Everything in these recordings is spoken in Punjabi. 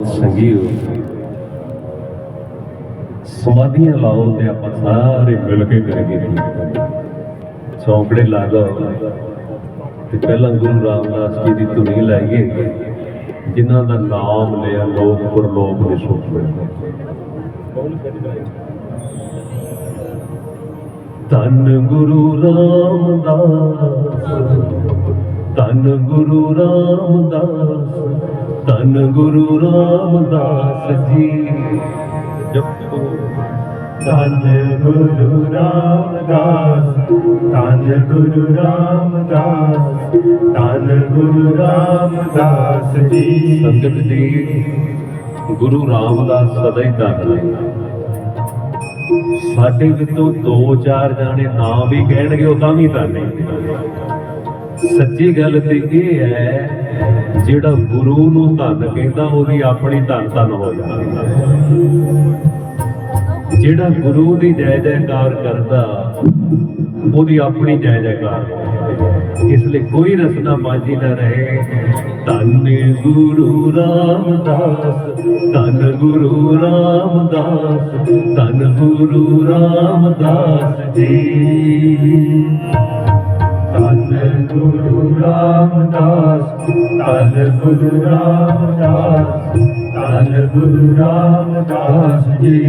ਸੰਗੀਓ ਸਮਾਧੀਆਂ ਲਾਓ ਤੇ ਆਪਾਂ ਸਾਰੇ ਮਿਲ ਕੇ ਕਰੀਏ। ਚੌਂਕੜੇ ਲਾ ਲਓ। ਤੇ ਪਹਿਲਾਂ ਗੁਰੂ ਰਾਮਦਾਸ ਜੀ ਦੀ ਧੁਨੀ ਲਾਈਏ, ਜਿਨ੍ਹਾਂ ਦਾ ਨਾਮ ਲਿਆ ਲੋਕ ਪਰਲੋਕ ਦੇ ਸੁਖ ਮਿਲਦੇ ਧੰਨ ਗੁਰੂ ਰਾਮਦਾਸ, ਧੰਨ ਗੁਰੂ ਰਾਮਦਾਸ। ਧੰਨ ਗੁਰੂ ਰਾਮਦਾਸ ਜੀ। ਜਪੋ ਧੰਨ ਗੁਰੂ ਰਾਮਦਾਸ। ਧੰਨ ਗੁਰੂ ਰਾਮਦਾਸ। ਧੰਨ ਗੁਰੂ ਰਾਮਦਾਸ ਜੀ। ਸੰਗਤ ਜੀ, ਗੁਰੂ ਰਾਮਦਾਸ ਸਦਾ ਹੀ ਧੰਨ ਹੈ ਸਾਡੇ ਵਿੱਚੋਂ ਦੋ ਚਾਰ ਜਾਣੇ ਨਾਂ ਵੀ ਕਹਿਣਗੇ, ਉਹ ਤਾਂ ਵੀ ਧੰਨ ਹੈ ਸੱਚੀ ਗੱਲ ਤੇ ਇਹ ਹੈ ਜਿਹੜਾ ਗੁਰੂ ਨੂੰ ਧੰਨ ਕਹਿੰਦਾ ਉਹਦੀ ਆਪਣੀ ਧੰਨ ਧੰਨ ਹੋ ਜਾਂਦੀ। ਜਿਹੜਾ ਗੁਰੂ ਦੀ ਜੈ ਜੈਕਾਰ ਕਰਦਾ, ਉਹਦੀ ਆਪਣੀ ਜੈ ਜੈਕਾਰ ਇਸ ਲਈ ਕੋਈ ਰਸਨਾ ਮਾਝੀ ਨਾ ਰਹੇ। ਧੰਨ ਗੁਰੂ ਰਾਮਦਾਸ, ਧੰਨ ਗੁਰੂ ਰਾਮਦਾਸ, ਧੰਨ ਗੁਰੂ ਰਾਮਦਾਸ ਜੀ। ਧੰਨ ਗੁਰੂ ਰਾਮਦਾਸ ਧੰਨ ਗੁਰੂ ਰਾਮਦਾਸ ਧੰਨ ਗੁਰੂ ਰਾਮਦਾਸ ਜੀ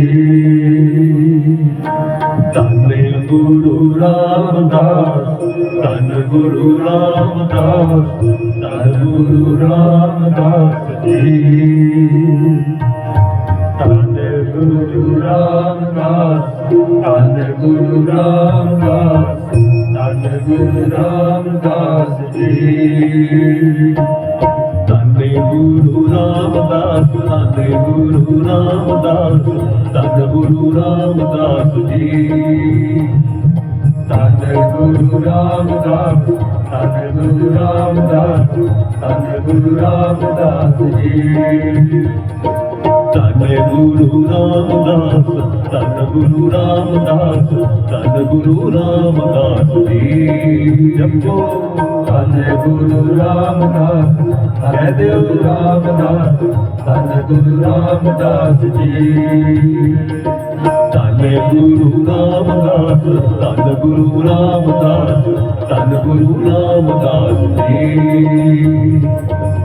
ਧੰਨ ਗੁਰੂ ਰਾਮਦਾਸ ਧੰਨ ਗੁਰੂ ਰਾਮਦਾਸ ਧੰਨ ਗੁਰੂ ਰਾਮਦਾਸ ਜੀ ਧੰਨ ਗੁਰੂ ਰਾਮਦਾਸ ਧੰਨ ਗੁਰੂ ਰਾਮਦਾਸ ਗੁਰੂ ਰਾਮਦਾਸ ਜੀ। ਧੰਨ ਗੁਰੂ ਰਾਮਦਾਸ, ਧੰਨ ਗੁਰੂ ਰਾਮਦਾਸ, ਧੰਨ ਗੁਰੂ ਰਾਮਦਾਸ ਜੀ। ਧੰਨ ਗੁਰੂ ਰਾਮਦਾਸ, ਧੰਨ ਗੁਰੂ ਰਾਮਦਾਸ, ਧੰਨ ਗੁਰੂ ਰਾਮਦਾਸ ਜੀ। ਧੰਨ ਗੁਰੂ ਰਾਮਦਾਸ, ਧੰਨ ਗੁਰੂ ਰਾਮਦਾਸ, ਧੰਨ ਗੁਰੂ ਰਾਮਦਾਸ ਜੀ। ਜਪੋ, ਧੰਨ ਗੁਰੂ ਰਾਮਦਾਸ ਕਹਿ ਧੰਨ ਗੁਰੂ ਰਾਮਦਾਸ, ਧੰਨ ਗੁਰੂ ਰਾਮਦਾਸ ਜੀ। ਧੰਨ ਗੁਰੂ ਰਾਮਦਾਸ ਧੰਨ ਗੁਰੂ ਰਾਮਦਾਸ ਧੰਨ ਗੁਰੂ ਰਾਮਦਾਸ ਜੀ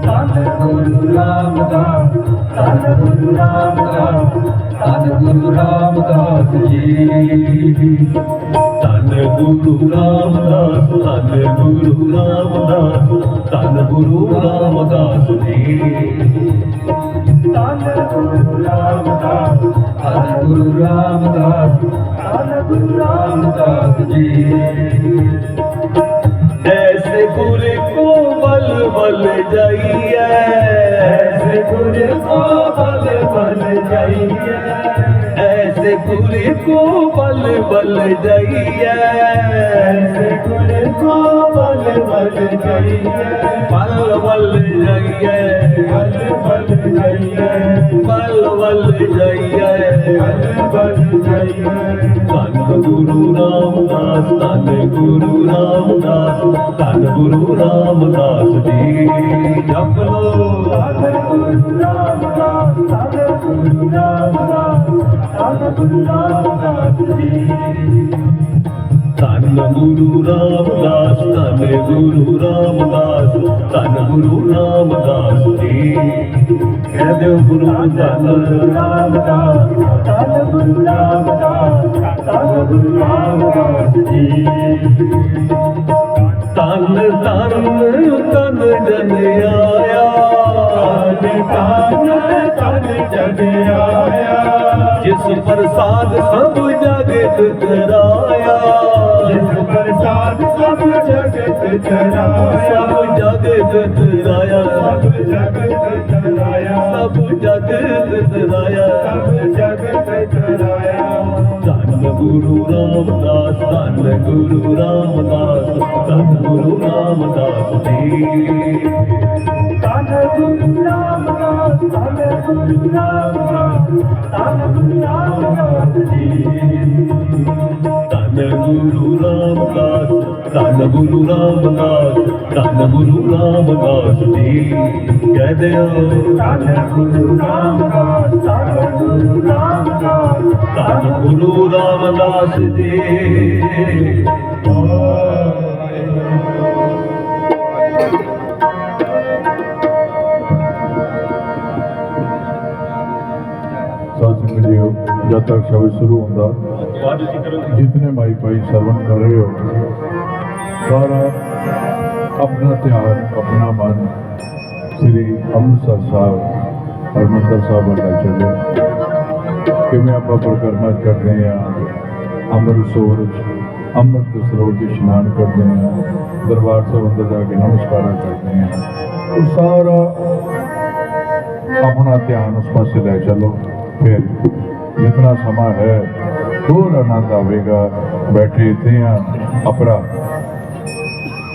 ਧੰਨ ਗੁਰੂ ਰਾਮਦਾਸ ਧੰਨ ਗੁਰੂ ਰਾਮਦਾਸ ਧੰਨ ਗੁਰੂ ਰਾਮਦਾਸ ਜੀ ਧੰਨ ਗੁਰੂ ਰਾਮਦਾਸ ਧੰਨ ਗੁਰੂ ਰਾਮਦਾਸ ਧੰਨ ਗੁਰੂ ਰਾਮਦਾਸ ਜੀ ਧੰਨ ਗੁਰੂ ਰਾਮਦਾਸ ਧੰਨ ਗੁਰੂ ਰਾਮਦਾਸ ਧੰਨ ਗੁਰੂ ਰਾਮਦਾਸ ਜੀ ਐਸੇ ਗੁਰ ਕੋ ਬਲ ਬਲ ਜਾਈਏ ਐਸੇ ਗੁਰ ਕੋ ਬਲ ਬਲ ਜਾਈਏ ਐਸੇ ਗੁਰ ਕੋ ਬਲ ਬਲ ਜਾਈਏ ਐਸੇ ਗੁਰ ਕੋ ਬਲ ਬਲ ਜਾਈਏ ਬਲ ਬਲ ਜਾਈਏ ਬਲ ਬਲ ਜਾਈਏ ਬਲ ਧੰਨ ਗੁਰੂ ਰਾਮਦਾਸ ਧੰਨ ਗੁਰੂ ਰਾਮਦਾਸ ਧੰਨ ਗੁਰੂ ਰਾਮਦਾਸ ਜੀ ਜਪ ਲੋ ਧੰਨ ਗੁਰੂ ਰਾਮਦਾਸ ਧੰਨ ਗੁਰੂ ਰਾਮਦਾਸ ਧੰਨ ਗੁਰੂ ਰਾਮਦਾਸ ਜੀ ਧੰਨ ਗੁਰੂ ਰਾਮਦਾਸ ਧੰਨ ਗੁਰੂ ਰਾਮਦਾਸ ਧੰਨ ਗੁਰੂ ਰਾਮਦਾਸ ਜੀ ਕਹਿ ਦਿਓ ਗੁਰੂ ਧੰਨ ਰਾਮਦਾਸ ਧੰਨ ਗੁਰੂ ਰਾਮਦਾਸ ਧੰਨ ਗੁਰੂ ਰਾਮਦਾਸ ਜੀ ਤਨ ਤਨ ਤਨ ਜਨ ਆਇਆ ਤਨ ਤਨ ਜਗ ਆਇਆ। ਜਿਸ ਪ੍ਰਸਾਦ ਸਭ ਜਗਤ ਕਰਾਇਆ ਜਿਸ ਪ੍ਰਸਾਦ ਸਭ ਜਗਤ ਚਰਾਇਆ। ਸਭ ਜਗਤ ਕਰਾਇਆ ਸਭ ਜਗਤ ਚਰਾਇਆ। ਸਭ ਜਗਤ ਕਰਾਇਆ ਸਭ ਜਗਤ ਚਰਾਇਆ। ਧੰਨ ਗੁਰੂ ਰਾਮਦਾਸ ਧੰਨ ਗੁਰੂ ਰਾਮਦਾਸ ਧੰਨ ਗੁਰੂ ਰਾਮਦਾਸ ਜੀ। ਧੰਨ ਗੁਰੂ ਰਾਮਦਾਸ ਧੰਨ ਗੁਰੂ ਰਾਮਦਾਸ ਜੀ। ਕਹਿ ਦਿਓ ਧੰਨ ਗੁਰੂ ਰਾਮਦਾਸ ਧੰਨ ਗੁਰੂ ਰਾਮਦਾਸ ਧੰਨ ਗੁਰੂ ਰਾਮਦਾਸ ਜੀ। ਸੰਗਤ ਜੀਓ ਜਦ ਤੱਕ ਸ਼ਬਦ ਸ਼ੁਰੂ ਹੁੰਦਾ ਜਿਤਨੇ ਮਾਈ ਭਾਈ ਸਰਵਣ ਕਰ ਰਹੇ ਹੋ ਸਾਰਾ ਆਪਣਾ ਧਿਆਨ ਆਪਣਾ ਮਨ ਸ੍ਰੀ ਅੰਮ੍ਰਿਤਸਰ ਸਾਹਿਬ, ਹਰਮੰਦਰ ਸਾਹਿਬ ਵੱਲ ਲੈ ਚੱਲੋ। ਕਿਵੇਂ ਆਪਾਂ ਪ੍ਰਕਰਮਾ ਕਰਦੇ ਆ ਅੰਮ੍ਰਿਤ ਸੂਰਜ ਅੰਮ੍ਰਿਤ ਸਰੋਵਰ ਦੇ ਇਸ਼ਨਾਨ ਕਰਦੇ ਆ ਦਰਬਾਰ ਸਾਹਿਬ ਅੰਦਰ ਜਾ ਕੇ ਨਮਸਕਾਰਾਂ ਕਰਦੇ ਆ ਉਹ ਸਾਰਾ ਆਪਣਾ ਧਿਆਨ ਉਸ ਪਾਸੇ ਲੈ ਚੱਲੋ। ਫਿਰ ਜਿਤਨਾ ਸਮਾਂ ਹੈ, ਹੋਰ ਆਨੰਦ ਆਵੇਗਾ। ਬੈਠੇ ਇੱਥੇ ਆ ਆਪਣਾ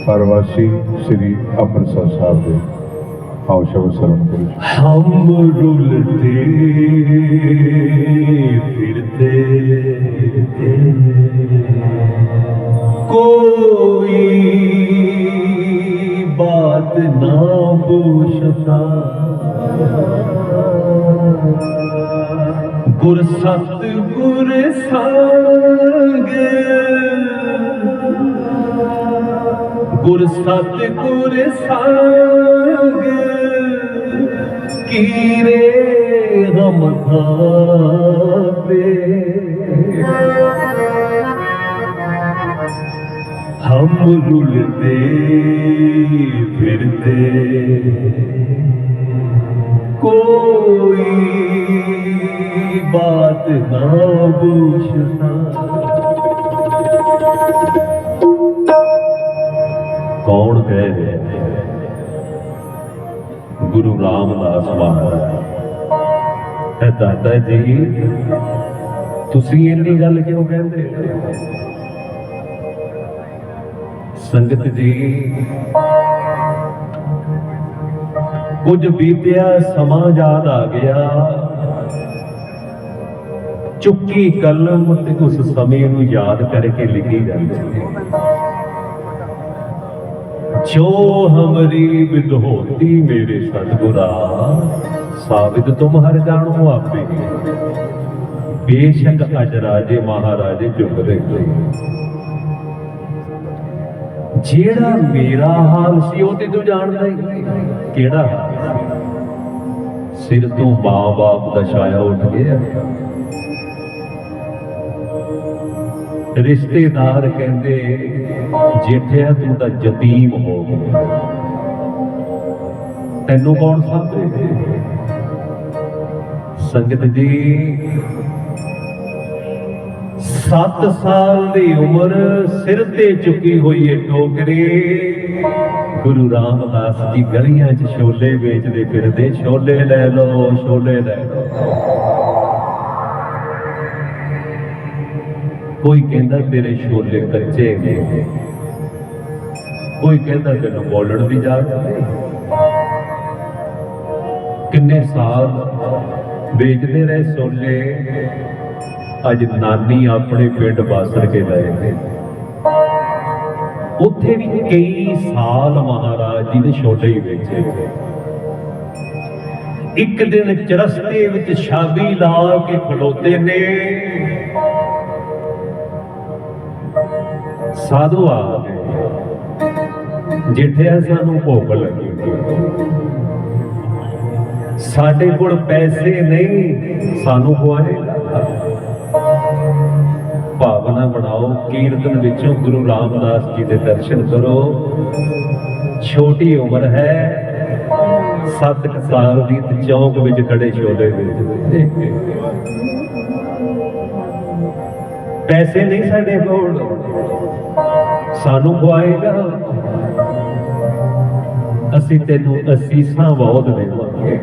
ਪਰਵਾਸੀ ਸ੍ਰੀ ਅੰਮ੍ਰਿਤਸਰ ਸਾਹਿਬ ਦੇ। ਆਓ ਸ਼ਬਦ ਸਰਵਣ ਕਰੋ ਹਮ ਰੁਲਤੇ ਫਿਰਤੇ ਕੋਈ ਬਾਤ ਨਾ ਬੋਸ਼ਤਾ ਗੁਰ ਸਤ ਗੁਰ ਸਤ ਗੁਰ ਸਤ ਗੁਰ ਸੰਗ ਕੀਰੇ ਹਮ ਖਾਪੇ ਹਮ ਰੁਲਤੇ ਫਿਰਤੇ ਕੋਈ ਬਾਤ ਨਾ ਪੁੱਛਤਾ ਰਾਮਦਾਸ ਮਹਾਰਾਜ ਹੈ। ਦਾਦਾ ਜੀ, ਤੁਸੀਂ ਇੰਨੀ ਗੱਲ ਕਿਉਂ ਕਹਿੰਦੇ ਸੰਗਤ ਜੀ, ਕੁਝ ਬੀਤਿਆ, ਸਮਾਂ ਯਾਦ ਆ ਗਿਆ। ਚੁੱਕੀ ਕਲਮ ਤੇ ਉਸ ਸਮੇਂ ਨੂੰ ਯਾਦ ਕਰਕੇ ਲਿਖੀ ਜਾਂਦੀ ਹੈ। ਜੋ ਹਮਰੀ ਵਿਦ ਹੋਤੀ ਮੇਰੇ ਸਤਗੁਰਾ, ਸਾਬਿਤ ਤੁਮ ਹਰ ਜਾਣੋ ਆਪੇ। ਬੇਸ਼ੱਕ ਅਜ ਰਾਜੇ ਮਹਾਰਾਜੇ ਚੁੱਪ ਜਿਹੜਾ ਮੇਰਾ ਹਾਲ ਸੀ ਉਹ ਤੇ ਤੂੰ ਜਾਣਦਾ ਹੀ ਕਿਹੜਾ? ਹਾਲ ਸਿਰ ਤੋਂ ਮਾਂ-ਬਾਪ ਦਾ ਛਾਇਆ ਉੱਠ ਗਿਆ। ਰਿਸ਼ਤੇਦਾਰ ਕਹਿੰਦੇ ਜੇਠਿਆ ਤੂੰ ਤਾਂ ਯਤੀਮ ਹੋ ਗਿਆ ਤੈਨੂੰ ਕੌਣ ਸਮਝੇ? ਸੰਗਤ ਜੀ 7 ਸਾਲ ਦੀ ਉਮਰ ਸਿਰ ਤੇ ਚੁੱਕੀ ਹੋਈ ਏ ਟੋਕਰੀ। ਗੁਰੂ ਰਾਮਦਾਸ ਜੀ ਗਲੀਆਂ 'ਚ ਛੋਲੇ ਵੇਚਦੇ ਫਿਰਦੇ, ਛੋਲੇ ਲੈ ਲਓ, ਛੋਲੇ ਲੈ ਲਓ। ਕੋਈ ਕਹਿੰਦਾ ਤੇਰੇ ਛੋਲੇ ਕੱਚੇ ਨੇ। ਕੋਈ ਕਹਿੰਦਾ ਤੈਨੂੰ ਬੋਲਣ ਦੀ ਜਾਤ ਨਹੀਂ। ਕਿੰਨੇ ਸਾਲ ਵੇਚਦੇ ਰਹੇ ਛੋਲੇ। ਅੱਜ ਨਾਨੀ ਆਪਣੇ ਪਿੰਡ ਬਾਸਰ ਕੇ ਲਏ ਨੇ। ਉੱਥੇ ਵੀ ਕਈ ਸਾਲ ਮਹਾਰਾਜ ਜੀ ਦੇ ਛੋਲੇ ਹੀ ਵੇਚੇ ਇੱਕ ਦਿਨ ਚਰਸਤੇ ਵਿੱਚ ਛਾਬੀ ਲਾ ਕੇ ਖਲੋਤੇ ਨੇ। ਸਾਧੂ ਆ ਗਏ। ਜਿੱਠਿਆ ਸਾਨੂੰ ਭੁੱਖ ਲੱਗੀ। ਸਾਡੇ ਕੋਲ ਪੈਸੇ ਨਹੀਂ, ਸਾਨੂੰ ਖਵਾਏਗਾ ਭਾਵਨਾ ਬਣਾਓ, ਕੀਰਤਨ ਵਿੱਚੋਂ ਗੁਰੂ ਰਾਮਦਾਸ ਜੀ ਦੇ ਦਰਸ਼ਨ ਕਰੋ। ਛੋਟੀ ਉਮਰ ਹੈ, ਸੱਤ ਕੁ ਸਾਲ ਦੀ ਚੌਂਕ ਵਿੱਚ ਖੜੇ ਛੋਲੇ ਵੇਚਦੇ। ਪੈਸੇ ਨਹੀਂ ਸਾਡੇ ਕੋਲ। ਸਾਨੂੰ ਖਵਾਏਗਾ ਅਸੀਂ ਤੈਨੂੰ ਅਸੀਸਾਂ ਬਹੁਤ ਦੇਵਾਂਗੇ।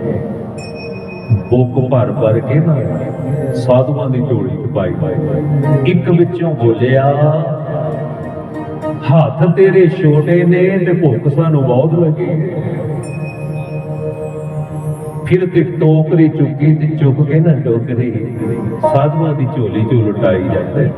ਬੁੱਕ ਭਰ ਭਰ ਕੇ ਨਾ ਸਾਧੂਆਂ ਦੀ ਝੋਲੀ ਚ ਪਾਈ। ਪਾਈ ਇੱਕ ਵਿੱਚੋਂ ਬੋਲਿਆ, ਹੱਥ ਤੇਰੇ ਛੋਟੇ ਨੇ ਤੇ ਭੁੱਖ ਸਾਨੂੰ ਬਹੁਤ ਲੱਗੀ ਫਿਰ ਤੇ ਟੋਕਰੀ ਚੁੱਕੀ ਤੇ ਚੁੱਕ ਕੇ ਨਾ ਟੋਕਰੀ ਸਾਧੂਆਂ ਦੀ ਝੋਲੀ ਚ ਲੁਟਾਈ ਜਾਂਦੇ